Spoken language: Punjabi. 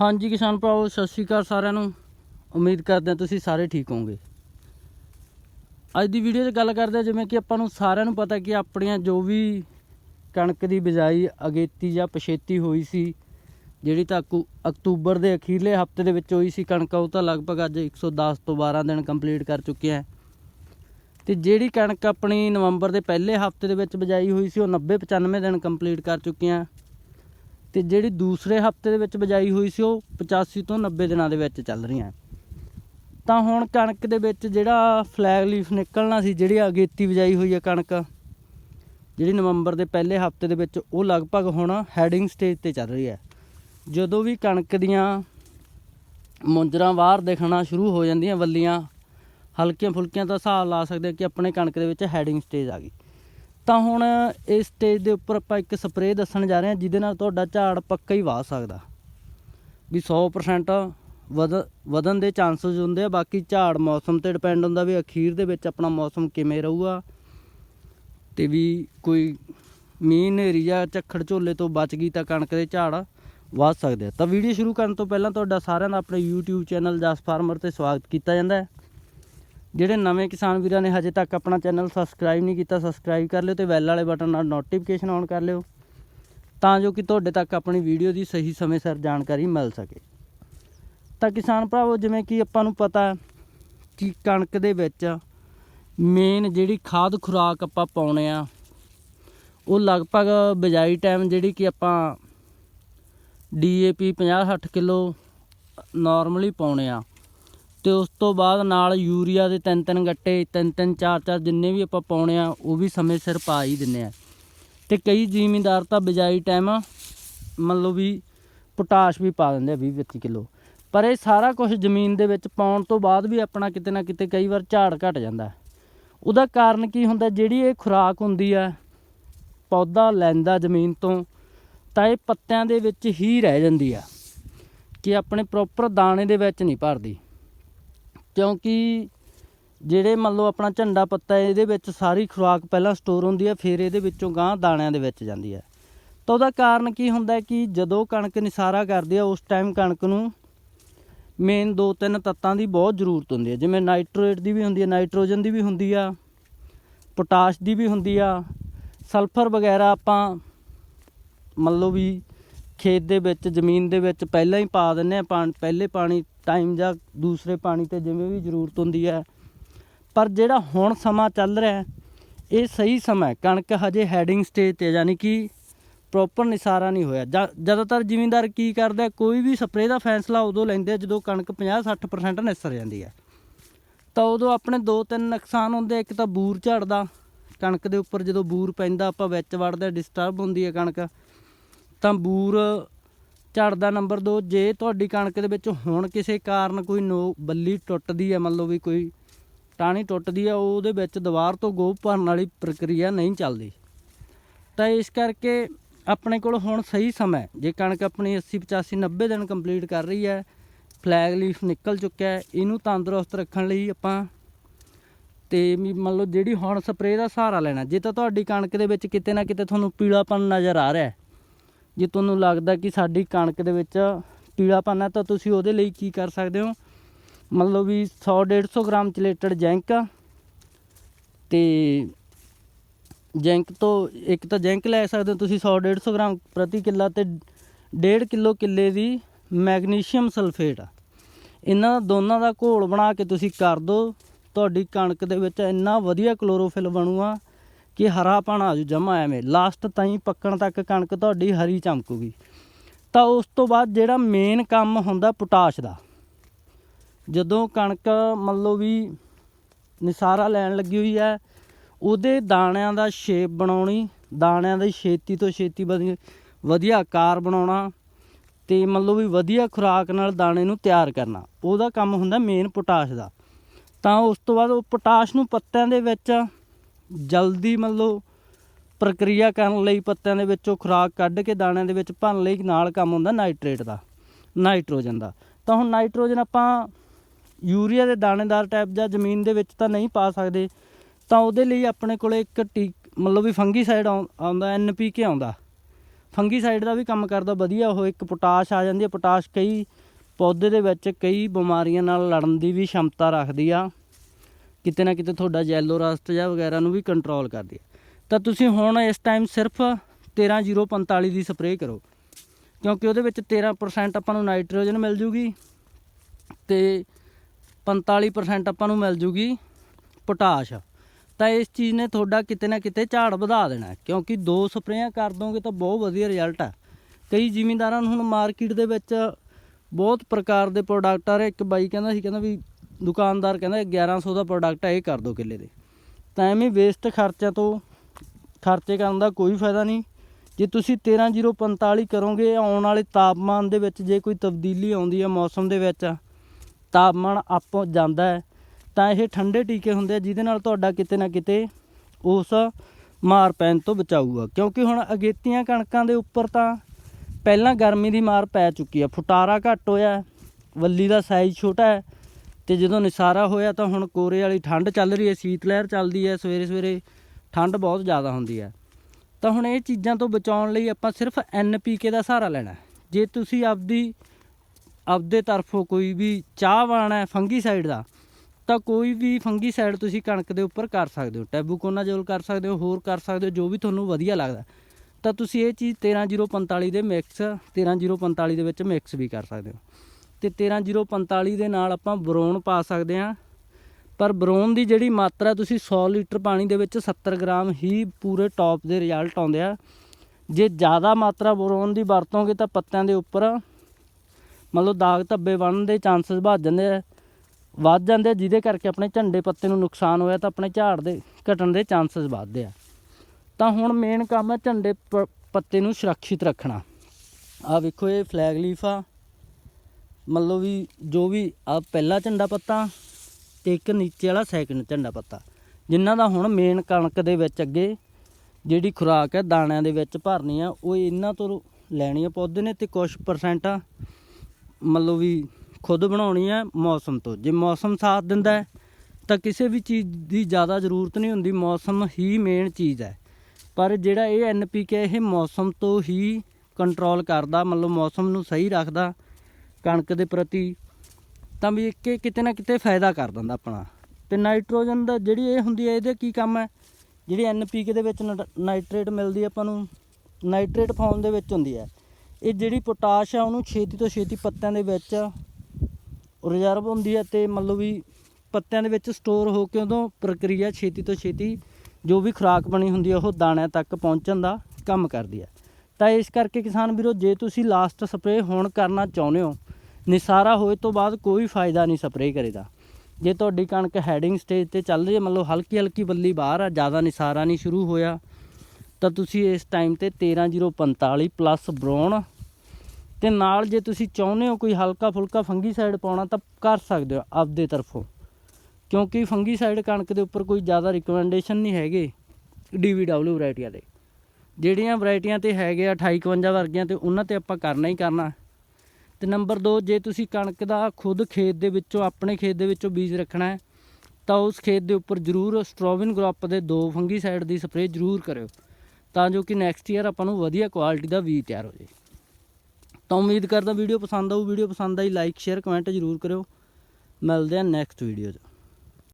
ਹਾਂਜੀ ਕਿਸਾਨ ਭਰਾਓ ਸਤਿ ਸ਼੍ਰੀ ਅਕਾਲ ਸਾਰਿਆਂ ਨੂੰ। ਉਮੀਦ ਕਰਦੇ ਹਾਂ ਤੁਸੀਂ ਸਾਰੇ ਠੀਕ ਹੋਵੋਗੇ। ਅੱਜ ਦੀ ਵੀਡੀਓ 'ਚ ਗੱਲ ਕਰਦੇ ਹਾਂ ਜਿਵੇਂ ਕਿ ਆਪਾਂ ਨੂੰ ਸਾਰਿਆਂ ਨੂੰ ਪਤਾ ਕਿ ਆਪਣੀਆਂ ਜੋ ਵੀ ਕਣਕ ਦੀ ਬਿਜਾਈ ਅਗੇਤੀ ਜਾਂ ਪਛੇਤੀ ਹੋਈ ਸੀ, ਜਿਹੜੀ ਤਾਂ ਅਕੂ- ਅਕਤੂਬਰ ਦੇ ਅਖੀਰਲੇ ਹਫ਼ਤੇ ਦੇ ਵਿੱਚ ਹੋਈ ਸੀ, ਕਣਕ ਉਹ ਤਾਂ ਲਗਭਗ ਅੱਜ 110 ਤੋਂ 12 ਦਿਨ ਕੰਪਲੀਟ ਕਰ ਚੁੱਕੇ ਹੈ। ਤੇ ਜਿਹੜੀ ਕਣਕ ਆਪਣੀ ਨਵੰਬਰ ਦੇ ਪਹਿਲੇ ਹਫ਼ਤੇ ਦੇ ਵਿੱਚ ਬਿਜਾਈ ਹੋਈ ਸੀ, ਉਹ 90 95 ਦਿਨ ਕੰਪਲੀਟ ਕਰ ਚੁੱਕੇ ਆ ਤੇ ਜਿਹੜੀ ਦੂਸਰੇ ਹਫ਼ਤੇ ਦੇ ਵਿੱਚ ਬਿਜਾਈ ਹੋਈ ਸੀ ਉਹ 85 ਤੋਂ 90 ਦਿਨਾਂ ਦੇ ਵਿੱਚ ਚੱਲ ਰਹੀਆਂ। ਤਾਂ ਹੁਣ ਕਣਕ ਦੇ ਵਿੱਚ ਜਿਹੜਾ ਫਲੈਗ ਲੀਫ ਨਿਕਲਣਾ ਸੀ, ਜਿਹੜੀ ਅਗੇਤੀ ਬਿਜਾਈ ਹੋਈ ਹੈ ਕਣਕ, ਜਿਹੜੀ ਨਵੰਬਰ ਦੇ ਪਹਿਲੇ ਹਫ਼ਤੇ ਦੇ ਵਿੱਚ ਉਹ ਲਗਭਗ ਹੁਣ ਹੈਡਿੰਗ ਸਟੇਜ ਤੇ ਚੱਲ ਰਹੀ ਹੈ। ਜਦੋਂ ਵੀ ਕਣਕ ਦੀਆਂ ਮੁੰਜਰਾਂ ਬਾਹਰ ਦਿਖਣਾ ਸ਼ੁਰੂ ਹੋ ਜਾਂਦੀਆਂ ਵੱਲੀਆਂ, ਹਲਕੀਆਂ ਫੁਲਕੀਆਂ ਦਾ ਹਿਸਾਬ ਲਾ ਸਕਦੇ ਹਾਂ ਕਿ ਆਪਣੇ ਕਣਕ ਦੇ ਵਿੱਚ ਹੈਡਿੰਗ ਸਟੇਜ ਆ ਗਈ। ਤਾਂ ਹੁਣ ਇਸ ਸਟੇਜ ਦੇ ਉੱਪਰ ਆਪਾਂ ਇੱਕ ਸਪਰੇਅ ਦੱਸਣ ਜਾ ਰਹੇ ਹਾਂ, ਜਿਹਦੇ ਨਾਲ ਤੁਹਾਡਾ ਝਾੜ ਪੱਕਾ ਹੀ ਵਾਹ ਸਕਦਾ। ਵੀ 100% ਵਧ, ਵਧਣ ਦੇ ਚਾਂਸਸ ਹੁੰਦੇ ਆ, ਬਾਕੀ ਝਾੜ ਮੌਸਮ ਤੇ ਡਿਪੈਂਡ ਹੁੰਦਾ ਵੀ ਅਖੀਰ ਦੇ ਵਿੱਚ ਆਪਣਾ ਮੌਸਮ ਕਿਵੇਂ ਰਹੂਗਾ। ਤੇ ਵੀ ਕੋਈ ਮੀਂਹ, ਹਨੇਰੀ ਜਾਂ ਝੱਖੜ ਝੋਲੇ ਤੋਂ ਬਚ ਗਈ ਤਾਂ ਕਣਕ ਦੇ ਝਾੜ ਵਧ ਸਕਦੇ ਆ। ਤਾਂ ਵੀਡੀਓ ਸ਼ੁਰੂ ਕਰਨ ਤੋਂ ਪਹਿਲਾਂ ਤੁਹਾਡਾ ਸਾਰਿਆਂ ਦਾ ਆਪਣੇ YouTube ਚੈਨਲ ਜਸ ਫਾਰਮਰ ਤੇ ਸਵਾਗਤ ਕੀਤਾ ਜਾਂਦਾ ਹੈ। ਜਿਹੜੇ ਨਵੇਂ ਕਿਸਾਨ ਵੀਰਾਂ ਨੇ ਹਜੇ ਤੱਕ ਆਪਣਾ ਚੈਨਲ ਸਬਸਕ੍ਰਾਈਬ ਨਹੀਂ ਕੀਤਾ ਸਬਸਕ੍ਰਾਈਬ ਕਰ ਲਿਓ ਤੇ ਬੈਲ ਵਾਲੇ ਬਟਨ ਨਾਲ ਨੋਟੀਫਿਕੇਸ਼ਨ ਔਨ ਕਰ ਲਿਓ, ਤਾਂ ਜੋ ਕਿ ਤੁਹਾਡੇ ਤੱਕ ਆਪਣੀ ਵੀਡੀਓ ਦੀ ਸਹੀ ਸਮੇਂ ਸਿਰ ਜਾਣਕਾਰੀ ਮਿਲ ਸਕੇ। ਤਾਂ ਕਿਸਾਨ ਭਰਾਵੋ, ਜਿਵੇਂ ਕਿ ਆਪਾਂ ਨੂੰ ਪਤਾ ਕਿ ਕਣਕ ਦੇ ਵਿੱਚ ਮੇਨ ਜਿਹੜੀ ਖਾਦ ਖੁਰਾਕ ਆਪਾਂ ਪਾਉਣੇ ਆ, ਉਹ ਲਗਭਗ ਬਿਜਾਈ ਟਾਈਮ ਜਿਹੜੀ ਕਿ ਆਪਾਂ ਡੀਏਪੀ 50-60 ਕਿਲੋ ਨਾਰਮਲੀ ਪਾਉਣੇ ਆ। ਤੇ ਉਸ ਤੋਂ ਬਾਅਦ ਨਾਲ ਯੂਰੀਆ ਦੇ ਤਿੰਨ ਤਿੰਨ ਗੱਟੇ, ਤਿੰਨ ਤਿੰਨ, ਚਾਰ ਚਾਰ ਜਿੰਨੇ ਵੀ ਆਪਾਂ ਪਾਉਣੇ ਆ, ਉਹ ਵੀ ਸਮੇਂ ਸਿਰ ਪਾ ਹੀ ਦਿੰਨੇ ਆ। ਤੇ ਕਈ ਜ਼ਿਮੀਂਦਾਰ ਤਾਂ ਬਿਜਾਈ ਟਾਈਮ ਮੰਨ ਲਓ ਵੀ ਪੋਟਾਸ਼ ਵੀ ਪਾ ਦਿੰਦੇ ਆ 20 25 ਕਿਲੋ। ਪਰ ਇਹ ਸਾਰਾ ਕੁਝ ਜ਼ਮੀਨ ਦੇ ਵਿੱਚ ਪਾਉਣ ਤੋਂ ਬਾਅਦ ਵੀ ਆਪਣਾ ਕਿਤੇ ਨਾ ਕਿਤੇ ਕਈ ਵਾਰ ਝਾੜ ਘਟ ਜਾਂਦਾ। ਉਹਦਾ ਕਾਰਨ ਕੀ ਹੁੰਦਾ, ਜਿਹੜੀ ਇਹ ਖੁਰਾਕ ਹੁੰਦੀ ਆ, ਪੌਦਾ ਲੈਂਦਾ ਜ਼ਮੀਨ ਤੋਂ, ਤਾਂ ਇਹ ਪੱਤਿਆਂ ਦੇ ਵਿੱਚ ਹੀ ਰਹਿ ਜਾਂਦੀ ਆ। ਕਿ ਆਪਣੇ ਪ੍ਰੋਪਰ ਦਾਣੇ ਦੇ ਵਿੱਚ ਨਹੀਂ ਭਰਦੀ। ਕਿਉਂਕਿ ਜਿਹੜੇ ਮੰਨ ਲਓ ਆਪਣਾ ਝੰਡਾ ਪੱਤਾ ਇਹਦੇ ਵਿੱਚ ਸਾਰੀ ਖੁਰਾਕ ਪਹਿਲਾਂ ਸਟੋਰ ਹੁੰਦੀ ਹੈ, ਫਿਰ ਇਹਦੇ ਵਿੱਚੋਂ ਗਾਂ ਦਾਣਿਆਂ ਦੇ ਵਿੱਚ ਜਾਂਦੀ ਹੈ। ਤਾਂ ਉਹਦਾ ਕਾਰਨ ਕੀ ਹੁੰਦਾ ਕਿ ਜਦੋਂ ਕਣਕ ਨਿਸਾਰਾ ਕਰਦੀ ਆ ਉਸ ਟਾਈਮ ਕਣਕ ਨੂੰ ਮੇਨ ਦੋ ਤਿੰਨ ਤੱਤਾਂ ਦੀ ਬਹੁਤ ਜ਼ਰੂਰਤ ਹੁੰਦੀ ਹੈ। ਜਿਵੇਂ ਨਾਈਟ੍ਰੋਏਟ ਦੀ ਵੀ ਹੁੰਦੀ ਹੈ ਨਾਈਟ੍ਰੋਜਨ ਦੀ ਵੀ ਹੁੰਦੀ ਆ ਪੋਟਾਸ਼ ਦੀ ਵੀ ਹੁੰਦੀ ਆ ਸਲਫਰ ਵਗੈਰਾ ਆਪਾਂ ਮੰਨ ਲਓ ਵੀ ਖੇਤ ਦੇ ਵਿੱਚ, ਜ਼ਮੀਨ ਦੇ ਵਿੱਚ ਪਹਿਲਾਂ ਹੀ ਪਾ ਦਿੰਨੇ ਆ ਪਾਣੀ, ਪਹਿਲੇ ਪਾਣੀ ਟਾਈਮ ਜਾਂ ਦੂਸਰੇ ਪਾਣੀ ਤੇ ਜਿਵੇਂ ਵੀ ਜ਼ਰੂਰਤ ਹੁੰਦੀ ਹੈ। ਪਰ ਜਿਹੜਾ ਹੁਣ ਸਮਾਂ ਚੱਲ ਰਿਹਾ ਇਹ ਸਹੀ ਸਮਾਂ ਹੈ। ਕਣਕ ਹਜੇ ਹੈਡਿੰਗ ਸਟੇਜ ਤੇ ਯਾਨੀ ਕਿ ਪ੍ਰੋਪਰ ਨਿਸਾਰਾ ਨਹੀਂ ਹੋਇਆ। ਜਾਂ- ਜ਼ਿਆਦਾਤਰ ਜ਼ਿਮੀਂਦਾਰ ਕੀ ਕਰਦਾ ਕੋਈ ਵੀ ਸਪਰੇਅ ਦਾ ਫੈਸਲਾ ਉਦੋਂ ਲੈਂਦੇ ਜਦੋਂ ਕਣਕ 50-60% ਨਿਸਰ ਜਾਂਦੀ ਹੈ। ਤਾਂ ਉਦੋਂ ਆਪਣੇ ਦੋ ਤਿੰਨ ਨੁਕਸਾਨ ਹੁੰਦੇ ਇੱਕ ਤਾਂ ਬੂਰ ਝੜਦਾ। ਕਣਕ ਦੇ ਉੱਪਰ ਜਦੋਂ ਬੂਰ ਪੈਂਦਾ, ਆਪਾਂ ਵਿੱਚ ਵੜਦੇ ਡਿਸਟਰਬ ਹੁੰਦੀ ਹੈ ਕਣਕ। ਤਾਂ ਬੂਰ ਝੜਦਾ ਨੰਬਰ 2 ਜੇ ਤੁਹਾਡੀ ਕਣਕ ਦੇ ਵਿੱਚ ਹੁਣ ਕਿਸੇ ਕਾਰਨ ਕੋਈ ਨੋ ਬੱਲੀ ਟੁੱਟਦੀ ਹੈ, ਮੰਨ ਲਓ ਵੀ ਕੋਈ ਟਾਹਣੀ ਟੁੱਟਦੀ ਹੈ, ਉਹਦੇ ਵਿੱਚ ਦੀਵਾਰ ਤੋਂ ਗੋਹ ਭਰਨ ਵਾਲੀ ਪ੍ਰਕਿਰਿਆ ਨਹੀਂ ਚੱਲਦੀ। ਤਾਂ ਇਸ ਕਰਕੇ ਆਪਣੇ ਕੋਲ ਹੁਣ ਸਹੀ ਸਮਾਂ ਜੇ ਕਣਕ ਆਪਣੀ 80 85 90 ਦਿਨ ਕੰਪਲੀਟ ਕਰ ਰਹੀ ਹੈ ਫਲੈਗ ਲੀਫ ਨਿਕਲ ਚੁੱਕਿਆ ਹੈ, ਇਹਨੂੰ ਤੰਦਰੁਸਤ ਰੱਖਣ ਲਈ ਆਪਾਂ ਤੇ ਵੀ ਮੰਨ ਲਓ ਜਿਹੜੀ ਹੁਣ ਸਪਰੇਅ ਦਾ ਸਹਾਰਾ ਲੈਣਾ ਜੇ ਤਾਂ ਤੁਹਾਡੀ ਕਣਕ ਦੇ ਵਿੱਚ ਕਿਤੇ ਨਾ ਕਿਤੇ ਤੁਹਾਨੂੰ ਪੀਲਾਪਨ ਨਜ਼ਰ ਆ ਰਿਹਾ ਹੈ ਜੇ ਤੁਹਾਨੂੰ ਲੱਗਦਾ ਕਿ ਸਾਡੀ ਕਣਕ ਦੇ ਵਿੱਚ ਪੀਲਾਪਨ ਹੈ ਤਾਂ ਤੁਸੀਂ ਉਹਦੇ ਲਈ ਕੀ ਕਰ ਸਕਦੇ ਹੋ? ਮੰਨ ਲਓ ਵੀ 100 150 ਗ੍ਰਾਮ ਚਲੇਟਡ ਜੈਂਕ ਤੇ ਜੈਂਕ ਤੋਂ ਇੱਕ ਤਾਂ ਜੈਂਕ ਲੈ ਸਕਦੇ ਹੋ ਤੁਸੀਂ 100 150 ਗ੍ਰਾਮ ਪ੍ਰਤੀ ਕਿੱਲਾ ਤੇ 1.5 ਕਿਲੋ ਕਿੱਲੇ ਦੀ ਮੈਗਨੀਸ਼ੀਅਮ ਸਲਫੇਟ ਇਹਨਾਂ ਦੋਨਾਂ ਦਾ ਘੋਲ ਬਣਾ ਕੇ ਤੁਸੀਂ ਕਰ ਦਿਓ ਤੁਹਾਡੀ ਕਣਕ ਦੇ ਵਿੱਚ ਇੰਨਾ ਵਧੀਆ ਕਲੋਰੋਫਿਲ ਬਣੂਗਾ ਕਿ ਹਰਾ ਪਾਣਾ ਆਜੂ ਜਮਾ ਐਵੇਂ ਲਾਸਟ ਤਾਈਂ ਪੱਕਣ ਤੱਕ ਕਣਕ ਤੁਹਾਡੀ ਹਰੀ ਚਮਕੂਗੀ। ਤਾਂ ਉਸ ਤੋਂ ਬਾਅਦ ਜਿਹੜਾ ਮੇਨ ਕੰਮ ਹੁੰਦਾ ਪੋਟਾਸ਼ ਦਾ। ਜਦੋਂ ਕਣਕ ਮੰਨ ਲਓ ਵੀ ਨਿਸਾਰਾ ਲੈਣ ਲੱਗੀ ਹੋਈ ਹੈ, ਉਹਦੇ ਦਾਣਿਆਂ ਦਾ ਸ਼ੇਪ ਬਣਾਉਣੀ, ਦਾਣਿਆਂ ਦੀ ਛੇਤੀ ਤੋਂ ਛੇਤੀ ਵਧੀ- ਵਧੀਆ ਆਕਾਰ ਬਣਾਉਣਾ ਤੇ ਮੰਨ ਲਓ ਵੀ ਵਧੀਆ ਖੁਰਾਕ ਨਾਲ ਦਾਣੇ ਨੂੰ ਤਿਆਰ ਕਰਨਾ, ਉਹਦਾ ਕੰਮ ਹੁੰਦਾ ਮੇਨ ਪੋਟਾਸ਼ ਦਾ। ਤਾਂ ਉਸ ਤੋਂ ਬਾਅਦ ਉਹ ਪੋਟਾਸ਼ ਨੂੰ ਪੱਤਿਆਂ ਦੇ ਵਿੱਚ ਜਲਦੀ ਮੰਨ ਲਓ ਪ੍ਰਕਿਰਿਆ ਕਰਨ ਲਈ ਪੱਤਿਆਂ ਦੇ ਵਿੱਚੋਂ ਖੁਰਾਕ ਕੱਢ ਕੇ ਦਾਣਿਆਂ ਦੇ ਵਿੱਚ ਭਰਨ ਲਈ ਨਾਲ ਕੰਮ ਹੁੰਦਾ ਨਾਈਟ੍ਰੇਟ ਦਾ, ਨਾਈਟ੍ਰੋਜਨ ਦਾ। ਤਾਂ ਹੁਣ ਨਾਈਟ੍ਰੋਜਨ ਆਪਾਂ ਯੂਰੀਆ ਦੇ ਦਾਣੇਦਾਰ ਟਾਈਪ ਜਾਂ ਜ਼ਮੀਨ ਦੇ ਵਿੱਚ ਤਾਂ ਨਹੀਂ ਪਾ ਸਕਦੇ, ਤਾਂ ਉਹਦੇ ਲਈ ਆਪਣੇ ਕੋਲੇ ਇੱਕ ਟੀ ਮਤਲਬ ਵੀ ਫੰਗੀਸਾਈਡ ਆਉਂਦਾ ਐਨਪੀਕੇ ਆਉਂਦਾ। ਫੰਗੀਸਾਈਡ ਦਾ ਵੀ ਕੰਮ ਕਰਦਾ, ਵਧੀਆ ਉਹ ਇੱਕ ਪੋਟਾਸ਼ ਆ ਜਾਂਦੀ ਹੈ, ਪੋਟਾਸ਼ ਕਈ ਪੌਦੇ ਦੇ ਵਿੱਚ ਕਈ ਬਿਮਾਰੀਆਂ ਨਾਲ ਲੜਨ ਦੀ ਵੀ ਸ਼ਮਤਾ ਰੱਖਦੀ ਆ। ਕਿਤੇ ਨਾ ਕਿਤੇ ਤੁਹਾਡਾ ਜੈਲੋ ਰਸਟ ਜਾਂ ਵਗੈਰਾ ਨੂੰ ਵੀ ਕੰਟਰੋਲ ਕਰਦੀ ਹੈ। ਤਾਂ ਤੁਸੀਂ ਹੁਣ ਇਸ ਟਾਈਮ ਸਿਰਫ 13045 ਦੀ ਸਪਰੇਅ ਕਰੋ। ਕਿਉਂਕਿ ਉਹਦੇ ਵਿੱਚ 13% ਆਪਾਂ ਨੂੰ ਨਾਈਟ੍ਰੋਜਨ ਮਿਲ ਜੂਗੀ ਤੇ 45% ਆਪਾਂ ਨੂੰ ਮਿਲ ਜੂਗੀ ਪੋਟਾਸ਼ ਤਾਂ ਇਸ ਚੀਜ਼ ਨੇ ਤੁਹਾਡਾ ਕਿਤੇ ਨਾ ਕਿਤੇ ਝਾੜ ਵਧਾ ਦੇਣਾ ਕਿਉਂਕਿ ਦੋ ਸਪਰੇਆਂ ਕਰ ਦੋਗੇ ਤਾਂ ਬਹੁਤ ਵਧੀਆ ਰਿਜ਼ਲਟ ਹੈ। ਕਈ ਜ਼ਿਮੀਂਦਾਰਾਂ ਨੂੰ ਹੁਣ ਮਾਰਕੀਟ ਦੇ ਵਿੱਚ ਬਹੁਤ ਪ੍ਰਕਾਰ ਦੇ ਪ੍ਰੋਡਕਟ ਆ ਰਹੇ। ਇੱਕ ਬਾਈ ਕਹਿੰਦਾ ਸੀ, ਕਹਿੰਦਾ ਵੀ ਦੁਕਾਨਦਾਰ ਕਹਿੰਦਾ 1100 ਦਾ ਪ੍ਰੋਡਕਟ ਹੈ ਇਹ ਕਰ ਦੋ ਕਿੱਲੇ ਦੇ। ਤਾਂ ਐਵੇਂ ਵੇਸਟ ਖਰਚਿਆਂ ਤੋਂ ਖਰਚੇ ਕਰਨ ਦਾ ਕੋਈ ਫਾਇਦਾ ਨਹੀਂ। ਜੇ ਤੁਸੀਂ 13045 ਕਰੋਗੇ, ਆਉਣ ਵਾਲੇ ਤਾਪਮਾਨ ਦੇ ਵਿੱਚ ਜੇ ਕੋਈ ਤਬਦੀਲੀ ਆਉਂਦੀ ਹੈ ਮੌਸਮ ਦੇ ਵਿੱਚ, ਤਾਪਮਾਨ ਆਪੋ ਜਾਂਦਾ ਹੈ। ਤਾਂ ਇਹ ਠੰਡੇ ਟੀਕੇ ਹੁੰਦੇ ਆ, ਜਿਹਦੇ ਨਾਲ ਤੁਹਾਡਾ ਕਿਤੇ ਨਾ ਕਿਤੇ ਉਸ ਮਾਰ ਪੈਣ ਤੋਂ ਬਚਾਊਗਾ। ਕਿਉਂਕਿ ਹੁਣ ਅਗੇਤੀਆਂ ਕਣਕਾਂ ਦੇ ਉੱਪਰ ਤਾਂ ਪਹਿਲਾਂ ਗਰਮੀ ਦੀ ਮਾਰ ਪੈ ਚੁੱਕੀ ਆ। ਫੁਟਾਰਾ ਘੱਟ ਹੋਇਆ, ਵੱਲੀ ਦਾ ਸਾਈਜ਼ ਛੋਟਾ ਹੈ। ਤੇ ਜਦੋਂ ਨਿਸਾਰਾ ਹੋਇਆ ਤਾਂ ਹੁਣ ਕੋਰੇ ਵਾਲੀ ਠੰਡ ਚੱਲ ਰਹੀ ਹੈ, ਸੀਤ ਲਹਿਰ ਚੱਲਦੀ ਹੈ, ਸਵੇਰੇ ਸਵੇਰੇ ਠੰਡ ਬਹੁਤ ਜ਼ਿਆਦਾ ਹੁੰਦੀ ਹੈ। ਤਾਂ ਹੁਣ ਇਹ ਚੀਜ਼ਾਂ ਤੋਂ ਬਚਾਉਣ ਲਈ ਆਪਾਂ ਸਿਰਫ ਐਨਪੀਕੇ ਦਾ ਸਹਾਰਾ ਲੈਣਾ ਜੇ ਤੁਸੀਂ ਆਪਦੀ, ਆਪਦੇ ਤਰਫੋਂ ਕੋਈ ਵੀ ਚਾਹ ਵਾਣਾ ਹੈ ਫੰਗੀਸਾਈਡ ਦਾ, ਤਾਂ ਕੋਈ ਵੀ ਫੰਗੀਸਾਈਡ ਤੁਸੀਂ ਕਣਕ ਦੇ ਉੱਪਰ ਕਰ ਸਕਦੇ ਹੋ। ਟੈਬੂਕੋਨਾਜ਼ੋਲ ਕਰ ਸਕਦੇ ਹੋ, ਹੋਰ ਕਰ ਸਕਦੇ ਹੋ, ਜੋ ਵੀ ਤੁਹਾਨੂੰ ਵਧੀਆ ਲੱਗਦਾ ਤਾਂ ਤੁਸੀਂ ਇਹ ਚੀਜ਼ 13045 ਦੇ ਮਿਕਸ 13045 ਦੇ ਵਿੱਚ ਮਿਕਸ ਵੀ ਕਰ ਸਕਦੇ ਹੋ। ਤੇ 13045 ਦੇ ਨਾਲ ਆਪਾਂ ਬਰੋਨ ਪਾ ਸਕਦੇ ਹਾਂ। ਪਰ ਬਰੋਨ ਦੀ ਜਿਹੜੀ ਮਾਤਰਾ ਤੁਸੀਂ 100 ਲੀਟਰ ਪਾਣੀ ਦੇ ਵਿੱਚ 70 ਗ੍ਰਾਮ ਹੀ ਪੂਰੇ ਟੌਪ ਦੇ ਰਿਜ਼ਲਟ ਆਉਂਦੇ ਆ। ਜੇ ਜ਼ਿਆਦਾ ਮਾਤਰਾ ਬਰੋਨ ਦੀ ਵਰਤੋਂਗੇ ਤਾਂ ਪੱਤਿਆਂ ਦੇ ਉੱਪਰ ਮਤਲਬ ਦਾਗ ਧੱਬੇ ਬਣਨ ਦੇ ਚਾਂਸਸ ਵੱਧ ਜਾਂਦੇ ਆ। ਵੱਧ ਜਾਂਦੇ ਆ, ਜਿਹਦੇ ਕਰਕੇ ਆਪਣੇ ਝੰਡੇ ਪੱਤੇ ਨੂੰ ਨੁਕਸਾਨ ਹੋਇਆ ਤਾਂ ਆਪਣੇ ਝਾੜ ਦੇ ਘਟਣ ਦੇ ਚਾਂਸਸ ਵੱਧਦੇ ਆ। ਤਾਂ ਹੁਣ ਮੇਨ ਕੰਮ ਹੈ ਝੰਡੇ ਪ- ਪੱਤੇ ਨੂੰ ਸੁਰੱਖਿਅਤ ਰੱਖਣਾ। ਆ ਵੇਖੋ ਇਹ ਫਲੈਗ ਲੀਫ ਆ। ਮਤਲਬ ਵੀ ਜੋ ਵੀ ਆ ਪਹਿਲਾ ਝੰਡਾ ਪੱਤਾ ਤੇ ਇੱਕ ਨੀਚੇ ਵਾਲਾ ਸੈਕਿੰਡ ਝੰਡਾ ਪੱਤਾ। ਜਿਨ੍ਹਾਂ ਦਾ ਹੁਣ ਮੇਨ ਕਣਕ ਦੇ ਵਿੱਚ ਅੱਗੇ ਜਿਹੜੀ ਖੁਰਾਕ ਹੈ, ਦਾਣਿਆਂ ਦੇ ਵਿੱਚ ਭਰਨੀ ਆ, ਉਹ ਇਹਨਾਂ ਤੋਂ ਲੈਣੀ ਆ ਪੌਦੇ ਨੇ ਤੇ ਕੁਝ ਪਰਸੈਂਟ ਮਤਲਬ ਵੀ ਖੁਦ ਬਣਾਉਣੀ ਆ ਮੌਸਮ ਤੋਂ। ਜੇ ਮੌਸਮ ਸਾਥ ਦਿੰਦਾ ਤਾਂ ਕਿਸੇ ਵੀ ਚੀਜ਼ ਦੀ ਜ਼ਿਆਦਾ ਜ਼ਰੂਰਤ ਨਹੀਂ ਹੁੰਦੀ, ਮੌਸਮ ਹੀ ਮੇਨ ਚੀਜ਼ ਹੈ। ਪਰ ਜਿਹੜਾ ਇਹ ਐਨਪੀਕੇ ਇਹ ਮੌਸਮ ਤੋਂ ਹੀ ਕੰਟਰੋਲ ਕਰਦਾ, ਮਤਲਬ ਮੌਸਮ ਨੂੰ ਸਹੀ ਰੱਖਦਾ ਕਣਕ ਦੇ ਪ੍ਰਤੀ ਤਾਂ ਵੀ ਇੱਕ ਕਿਤੇ ਨਾ ਕਿਤੇ ਫਾਇਦਾ ਕਰ ਦਿੰਦਾ ਆਪਣਾ। ਤੇ ਨਾਈਟ੍ਰੋਜਨ ਦਾ ਜਿਹੜੀ ਇਹ ਹੁੰਦੀ ਹੈ, ਇਹਦੇ ਕੀ ਕੰਮ ਹੈ? ਜਿਹੜੀ ਐਨਪੀਕੇ ਦੇ ਵਿੱਚ ਨਟ- ਨਾਈਟ੍ਰੇਟ ਮਿਲਦੀ ਹੈ ਆਪਾਂ ਨੂੰ, ਨਾਈਟ੍ਰੇਟ ਫਾਰਮ ਦੇ ਵਿੱਚ ਹੁੰਦੀ ਹੈ। ਇਹ ਜਿਹੜੀ ਪੋਟਾਸ਼ ਆ ਉਹਨੂੰ ਛੇਤੀ ਤੋਂ ਛੇਤੀ ਪੱਤਿਆਂ ਦੇ ਵਿੱਚ ਰਿਜ਼ਰਵ ਹੁੰਦੀ ਹੈ ਤੇ ਮਤਲਬ ਵੀ ਪੱਤਿਆਂ ਦੇ ਵਿੱਚ ਸਟੋਰ ਹੋ ਕੇ ਉਦੋਂ ਪ੍ਰਕਿਰਿਆ ਛੇਤੀ ਤੋਂ ਛੇਤੀ ਜੋ ਵੀ ਖੁਰਾਕ ਬਣੀ ਹੁੰਦੀ ਹੈ, ਉਹ ਦਾਣਿਆਂ ਤੱਕ ਪਹੁੰਚਣ ਦਾ ਕੰਮ ਕਰਦੀ ਹੈ। ਤਾਂ ਇਸ ਕਰਕੇ ਕਿਸਾਨ ਵੀਰੋ, ਜੇ ਤੁਸੀਂ ਲਾਸਟ ਸਪਰੇਅ ਹੁਣ ਕਰਨਾ ਚਾਹੁੰਦੇ ਹੋ ਨਿਸਾਰਾ ਹੋਏ ਤੋਂ ਬਾਅਦ ਕੋਈ ਫਾਇਦਾ ਨਹੀਂ ਸਪਰੇਅ ਕਰੇ ਦਾ ਜੇ ਤੁਹਾਡੀ ਕਣਕ ਹੈਡਿੰਗ ਸਟੇਜ ਤੇ ਚੱਲ ਰਹੀ ਹੈ, ਮਤਲਬ ਹਲਕੀ ਹਲਕੀ ਬੱਲੀ ਬਾਹਰ ਆ, ਜ਼ਿਆਦਾ ਨਿਸਾਰਾ ਨਹੀਂ ਸ਼ੁਰੂ ਹੋਇਆ, ਤਾਂ ਤੁਸੀਂ ਇਸ ਟਾਈਮ ਤੇ 13045 ਪਲੱਸ ਬਰੋਨ ਤੇ ਨਾਲ ਜੇ ਤੁਸੀਂ ਚਾਹੁੰਦੇ ਹੋ ਕੋਈ ਹਲਕਾ ਫੁਲਕਾ ਫੰਗੀਸਾਈਡ ਪਾਉਣਾ, ਤਾਂ ਕਰ ਸਕਦੇ ਹੋ ਆਪਦੇ ਤਰਫੋਂ। ਕਿਉਂਕਿ ਫੰਗੀਸਾਈਡ ਕਣਕ ਦੇ ਉੱਪਰ ਕੋਈ ਜ਼ਿਆਦਾ ਰਿਕਮੈਂਡੇਸ਼ਨ ਨਹੀਂ ਹੈਗੇ ਡੀਵੀਡਬਲਯੂ ਵੈਰਾਈਟੀਆਂ ਦੇ। ਜਿਹੜੀਆਂ ਵੈਰਾਈਟੀਆਂ ਤੇ ਹੈਗੇ ਆ 2851 ਵਰਗੀਆਂ ਤੇ ਉਹਨਾਂ ਤੇ ਆਪਾਂ ਕਰਨਾ ਹੀ ਕਰਨਾ। ਤੇ ਨੰਬਰ 2 ਜੇ ਤੁਸੀਂ ਕਣਕ ਦਾ ਖੁਦ ਖੇਤ ਦੇ ਵਿੱਚੋਂ, ਆਪਣੇ ਖੇਤ ਦੇ ਵਿੱਚੋਂ ਬੀਜ ਰੱਖਣਾ ਹੈ, ਤਾਂ ਉਸ ਖੇਤ ਦੇ ਉੱਪਰ ਜ਼ਰੂਰ ਸਟ੍ਰੋਬਿਨ ਗਰੁੱਪ ਦੇ ਦੋ ਫੰਗੀਸਾਈਡ ਦੀ ਸਪਰੇਅ ਜ਼ਰੂਰ ਕਰਿਓ, ਤਾਂ ਜੋ ਕਿ ਨੈਕਸਟ ਈਅਰ ਆਪਾਂ ਨੂੰ ਵਧੀਆ ਕੁਆਲਿਟੀ ਦਾ ਬੀਜ ਤਿਆਰ ਹੋ ਜਾਏ। ਤਾਂ ਉਮੀਦ ਕਰਦਾ ਵੀਡੀਓ ਪਸੰਦ ਆਊ, ਵੀਡੀਓ ਪਸੰਦ ਆਈ ਲਾਈਕ ਸ਼ੇਅਰ ਕਮੈਂਟ ਜ਼ਰੂਰ ਕਰਿਓ। ਮਿਲਦੇ ਆ ਨੈਕਸਟ ਵੀਡੀਓ 'ਚ।